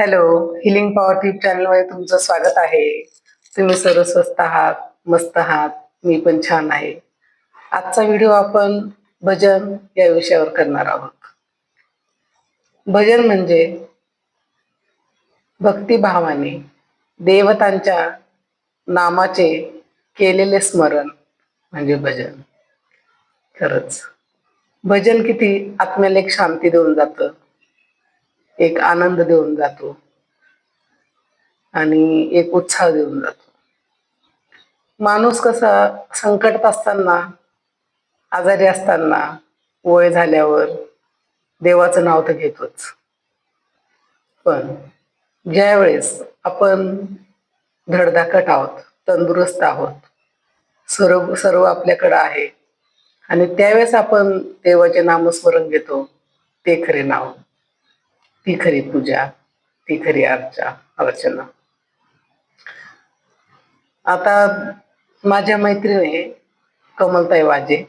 Hello healing power tip चॅनलमध्ये तुमचं स्वागत आहे. तुम्ही सर्व स्वस्त आहात मस्त आहात मी पण छान आहे. आजचा व्हिडिओ आपण भजन या विषयावर करणार आहोत. भजन म्हणजे भक्तिभावाने देवतांच्या नामाचे केलेले स्मरण म्हणजे भजन. खरंच. भजन किती आत्म्याला एक शांती देऊन जातं. एक आनंद देऊन जातो. आणि एक उत्साह देऊन जातो. माणूस कसा संकटात असताना आजारी असताना वय झाल्यावर देवाचं नाव तर घेतोच. पण ज्यावेळेस आपण धडधाकट आहोत तंदुरुस्त आहोत सर्व सर्व आपल्याकडं आहे आणि त्यावेळेस आपण देवाचे नामस्मरण घेतो ते खरे नाव. ती खरी पूजा ती खरी अर्चा अर्चना. आता माझ्या मैत्रिणी कमलताई वाजे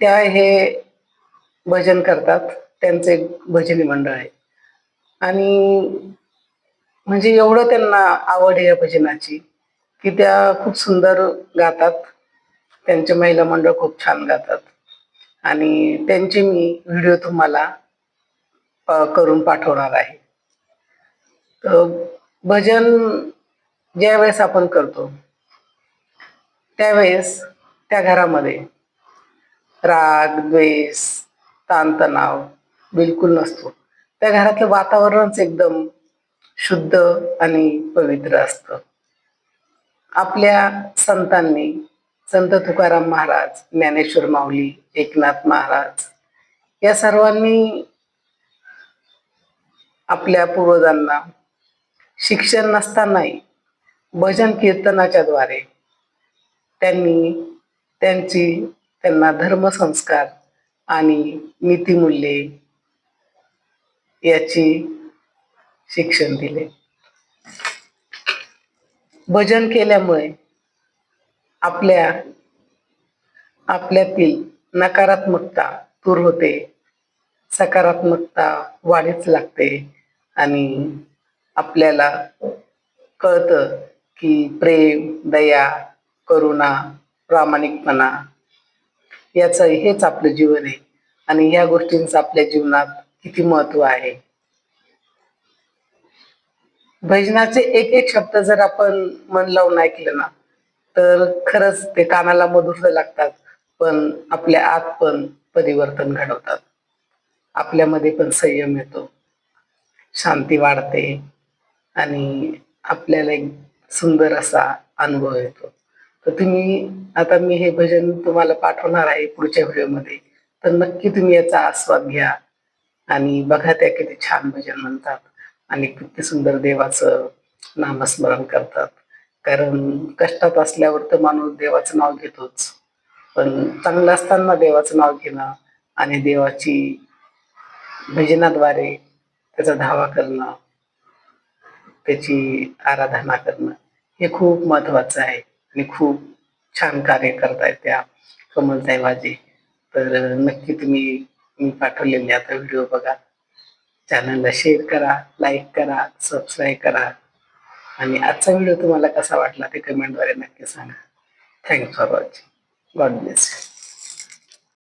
त्या हे भजन करतात त्यांचे एक भजनी मंडळ आहे. आणि म्हणजे एवढं त्यांना आवड आहे या भजनाची की त्या खूप सुंदर गातात. त्यांचे महिला मंडळ खूप छान गातात. आणि त्यांचे मी व्हिडिओ तुम्हाला करून पाठवणार आहे. तर भजन ज्या वेळेस आपण करतो त्यावेळेस त्या घरामध्ये राग द्वेष ताणतणाव बिलकुल नसतो. त्या घरातलं वातावरणच एकदम शुद्ध आणि पवित्र असतं. आपल्या संतांनी संत तुकाराम महाराज ज्ञानेश्वर माऊली एकनाथ महाराज या सर्वांनी आपल्या पूर्वजांना. शिक्षण नसतानाही भजन कीर्तनाच्या द्वारे त्यांनी त्यांची त्यांना धर्मसंस्कार आणि नीतिमूल्ये याची शिक्षण दिले. भजन केल्यामुळे आपल्या आपल्यातील नकारात्मकता दूर होते सकारात्मकता वाढीच लागते. आणि आपल्याला कळतं की प्रेम दया करुणा प्रामाणिकपणा याचं हेच आपलं जीवन आहे. आणि ह्या गोष्टींचं आपल्या जीवनात किती महत्त्व आहे. भजनाचे एक एक शब्द जर आपण मन लावून ऐकलं ना तर खरंच ते कानाला मधुर लागतात पण आपल्या आत पण परिवर्तन घडवतात. आपल्यामध्ये पण संयम येतो. शांती वाढते आणि आपल्याला एक सुंदर असा अनुभव येतो. तर तुम्ही आता मी हे भजन तुम्हाला पाठवणार आहे पुढच्या व्हिडिओमध्ये. तर नक्की तुम्ही याचा आस्वाद घ्या आणि बघा त्या किती छान भजन म्हणतात आणि किती सुंदर देवाचं नामस्मरण करतात. कारण कष्टात असल्यावर तर माणूस देवाचं नाव घेतोच. पण चांगलं असताना देवाचं नाव घेणं आणि देवाची भजनाद्वारे त्याचा धावा करणं त्याची आराधना करणं हे खूप महत्वाचं आहे आणि खूप छान कार्य करतायत त्या कमलताई वाजे तर नक्की तुम्ही मी पाठवलेले आता व्हिडिओ बघा. चॅनलला शेअर करा लाईक करा सबस्क्राईब करा. आणि आजचा व्हिडिओ तुम्हाला कसा वाटला ते कमेंटद्वारे नक्की सांगा. Thanks for watching God bless